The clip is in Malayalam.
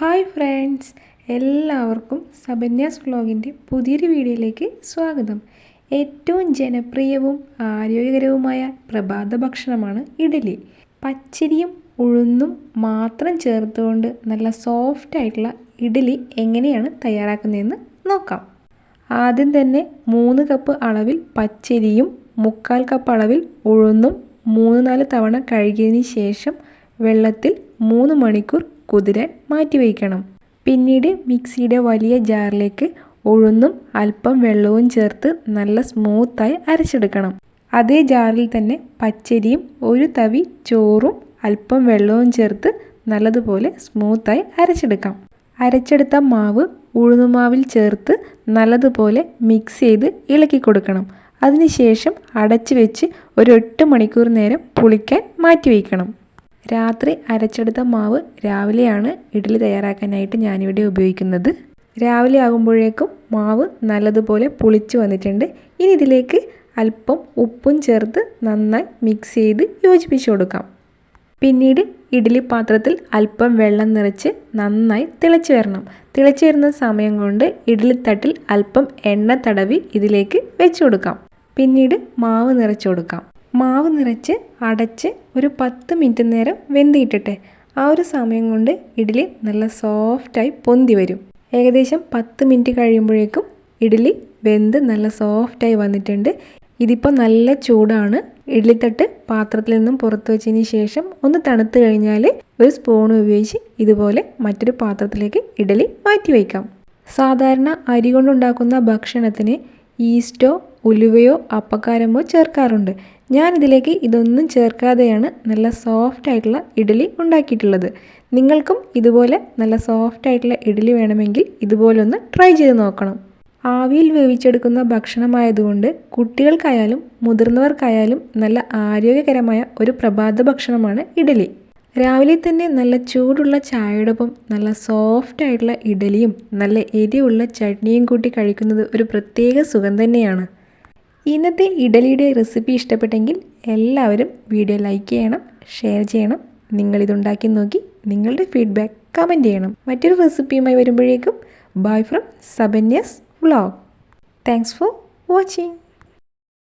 ഹായ് ഫ്രണ്ട്സ് എല്ലാവർക്കും സബന്യാസ് വ്ലോഗിന്റെ പുതിയൊരു വീഡിയോയിലേക്ക് സ്വാഗതം. ഏറ്റവും ജനപ്രിയവും ആരോഗ്യകരവുമായ പ്രഭാത ഭക്ഷണമാണ് ഇഡലി. പച്ചരിയും ഉഴുന്നും മാത്രം ചേർത്തുകൊണ്ട് നല്ല സോഫ്റ്റ് ആയിട്ടുള്ള ഇഡലി എങ്ങനെയാണ് തയ്യാറാക്കുന്നതെന്ന് നോക്കാം. ആദ്യം തന്നെ മൂന്ന് കപ്പ് അളവിൽ പച്ചരിയും മുക്കാൽ കപ്പ് അളവിൽ ഉഴുന്നും മൂന്ന് നാല് തവണ കഴുകിയതിന് ശേഷം വെള്ളത്തിൽ മൂന്ന് മണിക്കൂർ കുതിരാൻ മാറ്റിവെക്കണം പിന്നീട് മിക്സിയുടെ വലിയ ജാറിലേക്ക് ഉഴുന്നും അല്പം വെള്ളവും ചേർത്ത് നല്ല സ്മൂത്തായി അരച്ചെടുക്കണം. അതേ ജാറിൽ തന്നെ പച്ചരിയും ഒരു തവി ചോറും അല്പം വെള്ളവും ചേർത്ത് നല്ലതുപോലെ സ്മൂത്തായി അരച്ചെടുക്കാം. അരച്ചെടുത്ത മാവ് ഉഴുന്നുമാവിൽ ചേർത്ത് നല്ലതുപോലെ മിക്സ് ചെയ്ത് ഇളക്കി കൊടുക്കണം. അതിനുശേഷം അടച്ചു വെച്ച് ഒരു എട്ട് മണിക്കൂർ നേരം പുളിക്കാൻ മാറ്റി വയ്ക്കണം രാത്രി അരച്ചെടുത്ത മാവ് രാവിലെയാണ് ഇഡ്ഡലി തയ്യാറാക്കാനായിട്ട് ഞാനിവിടെ ഉപയോഗിക്കുന്നത്. രാവിലെ ആകുമ്പോഴേക്കും മാവ് നല്ലതുപോലെ പുളിച്ചു വന്നിട്ടുണ്ട്. ഇനി ഇതിലേക്ക് അല്പം ഉപ്പും ചേർത്ത് നന്നായി മിക്സ് ചെയ്ത് യോജിപ്പിച്ചു കൊടുക്കാം. പിന്നീട് ഇഡ്ഡലി പാത്രത്തിൽ അല്പം വെള്ളം നിറച്ച് നന്നായി തിളച്ചു വരണം. തിളച്ചു വരുന്ന സമയം കൊണ്ട് ഇഡ്ഡലിത്തട്ടിൽ അല്പം എണ്ണ തടവി ഇതിലേക്ക് വെച്ചു കൊടുക്കാം. പിന്നീട് മാവ് നിറച്ചു കൊടുക്കാം. മാവ് നിറച്ച് അടച്ച് ഒരു പത്ത് മിനിറ്റ് നേരം വെന്തിയിട്ടിട്ടെ ആ ഒരു സമയം കൊണ്ട് ഇഡ്ഡലി നല്ല സോഫ്റ്റായി പൊന്തി വരും. ഏകദേശം പത്ത് മിനിറ്റ് കഴിയുമ്പോഴേക്കും ഇഡ്ഡലി വെന്ത് നല്ല സോഫ്റ്റായി വന്നിട്ടുണ്ട്. ഇതിപ്പോൾ നല്ല ചൂടാണ്. ഇഡ്ഡലിത്തട്ട് പാത്രത്തിൽ നിന്നും പുറത്ത് വെച്ചതിന് ശേഷം ഒന്ന് തണുത്ത് കഴിഞ്ഞാൽ ഒരു സ്പൂൺ ഉപയോഗിച്ച് ഇതുപോലെ മറ്റൊരു പാത്രത്തിലേക്ക് ഇഡ്ഡലി മാറ്റി വയ്ക്കാം. സാധാരണ അരി കൊണ്ടുണ്ടാക്കുന്ന ഭക്ഷണത്തിന് ഈസ്റ്റോ ഉലുവയോ അപ്പക്കാരമോ ചേർക്കാറുണ്ട്. ഞാനിതിലേക്ക് ഇതൊന്നും ചേർക്കാതെയാണ് നല്ല സോഫ്റ്റ് ആയിട്ടുള്ള ഇഡ്ഡലി ഉണ്ടാക്കിയിട്ടുള്ളത്. നിങ്ങൾക്കും ഇതുപോലെ നല്ല സോഫ്റ്റ് ആയിട്ടുള്ള ഇഡ്ഡലി വേണമെങ്കിൽ ഇതുപോലെ ഒന്ന് ട്രൈ ചെയ്ത് നോക്കണം. ആവിയിൽ വേവിച്ചെടുക്കുന്ന ഭക്ഷണമായതുകൊണ്ട് കുട്ടികൾക്കായാലും മുതിർന്നവർക്കായാലും നല്ല ആരോഗ്യകരമായ ഒരു പ്രഭാത ഭക്ഷണമാണ് ഇഡലി രാവിലെ തന്നെ നല്ല ചൂടുള്ള ചായയോടൊപ്പം നല്ല സോഫ്റ്റ് ആയിട്ടുള്ള ഇഡലിയും നല്ല എരിവുള്ള ചട്നിയും കൂട്ടി കഴിക്കുന്നത് ഒരു പ്രത്യേക സുഖം തന്നെയാണ്. ഇന്നത്തെ ഇഡലിയുടെ റെസിപ്പി ഇഷ്ടപ്പെട്ടെങ്കിൽ എല്ലാവരും വീഡിയോ ലൈക്ക് ചെയ്യണം ഷെയർ ചെയ്യണം. നിങ്ങളിതുണ്ടാക്കി നോക്കി നിങ്ങളുടെ ഫീഡ്ബാക്ക് കമന്റ് ചെയ്യണം. മറ്റൊരു റെസിപ്പിയുമായി വരുമ്പോഴേക്കും ബൈ ഫ്രം സബന്യസ് വ്ളോഗ്. Thanks for watching.